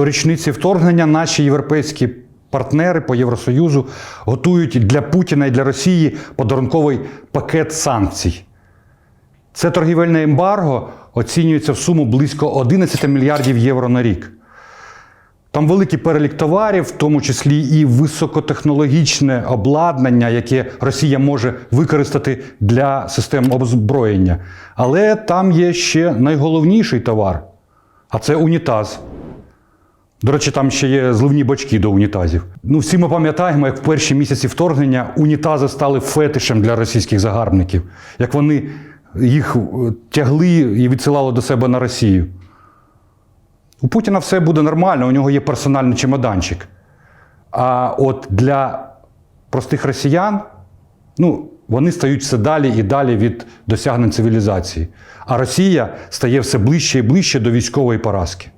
До річниці вторгнення наші європейські партнери по Євросоюзу готують для Путіна і для Росії подарунковий пакет санкцій. Це торгівельне ембарго оцінюється в суму близько 11 мільярдів євро на рік. Там великий перелік товарів, в тому числі і високотехнологічне обладнання, яке Росія може використати для систем озброєння. Але там є ще найголовніший товар, а це унітаз. До речі, там ще є зливні бачки до унітазів. Ну, всі ми пам'ятаємо, як в перші місяці вторгнення унітази стали фетишем для російських загарбників, як вони їх е, тягли і відсилали до себе на Росію. У Путіна все буде нормально, у нього є персональний чемоданчик. А от для простих росіян, ну, вони стають все далі і далі від досягнень цивілізації. А Росія стає все ближче і ближче до військової поразки.